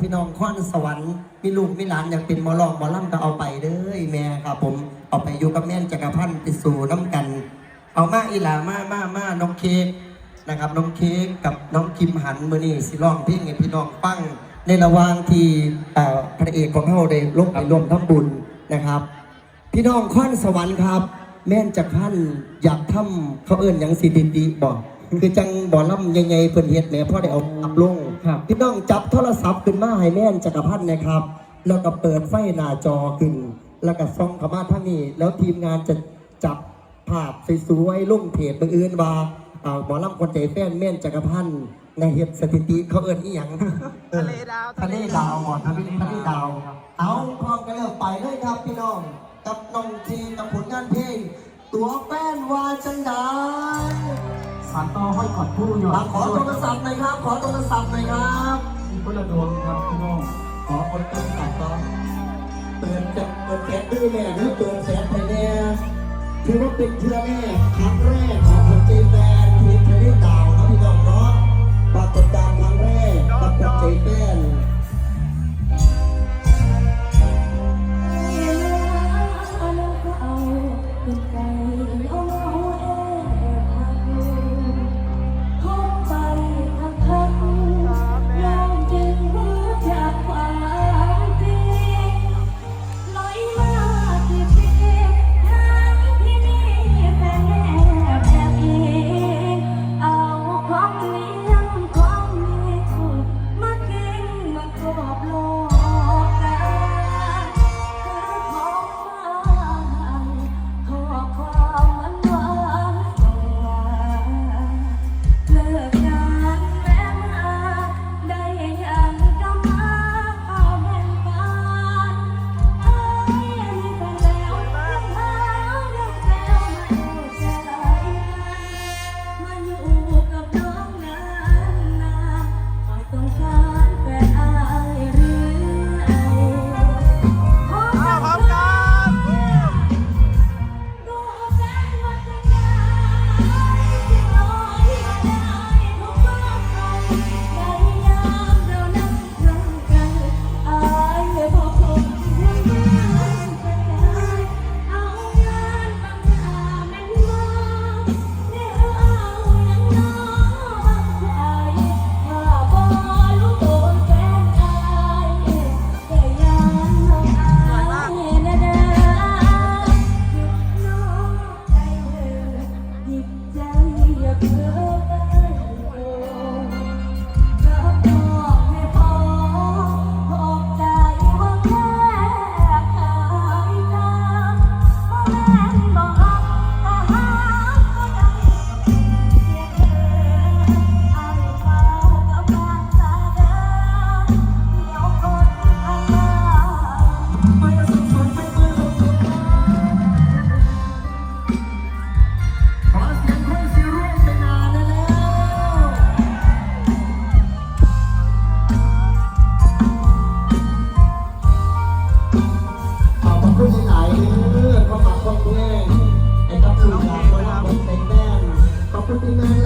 พี่น้องข้อนสวรรค์มีลูกมีหลานอยากเป็นหมอลองหมอล่ำก็เอาไปเด้อแม่ครับผมเอาไปอยู่กับแม่นจักรพันธ์ไปสู่น้ำกัน เอามาอีหลามามามาน้องเค้กนะครับน้องเค้กกับน้องคิมหันมือนี่สิร้องเพลงให้พี่น้องฟังในระหว่างที่เอ่อพระเอกของเขาได้ลงไปร่วมทำบุญนะครับ พี่น้องข้อนสวรรค์ครับ แม่นจักรพันธ์อยากทำเขาเอิ้นหยังสิดิดีบอกคือจังบ่อล่ำใหญ่ๆเพิ่นเฮ็ดแหม่พ่อได้เอาอับลงครับพี่น้องจับโทรศัพท์ขึ้นมาให้แม่นจักรพันธ์นะครับ แล้วก็เปิดไฟหน้าจอขึ้น แล้วก็ส่องเข้ามาทางนี้ แล้วทีมงานจะจับภาพสวยๆลงเพจบังเอิญว่าอ่าหมอลำคนใจแฟนแม่นจักรพันธ์ในเฮ็ดสถิติเขาเอิ้นอีหยังทะเลดาวทะเลดาวหมอทะเลทะเลดาว เอาพร้อมกันแล้วไปเลยครับพี่น้อง กับน้องทีกับผลงานเพลง ตัวแฟนว่าจังไดสารต่อห้อยขอดผู้หยออะดขอโทรศัพท์หน่อยครับ ขอโทรศัพท์หน่อยครับ มีคนละดวงครับพี่น้องขอคนต้นตัดต่อนเปิดจะเปิดแสนดื้ยแม่หรือเปิดแสงไทยแน่ถือว่าเป็นเทือแม่ครั้งแรกของคนจีนแฟนทีมทะเลดาวนะพี่น้องเนาะปรากฏการณ์ครั้งแรกกับคนจีนแฟ 我们。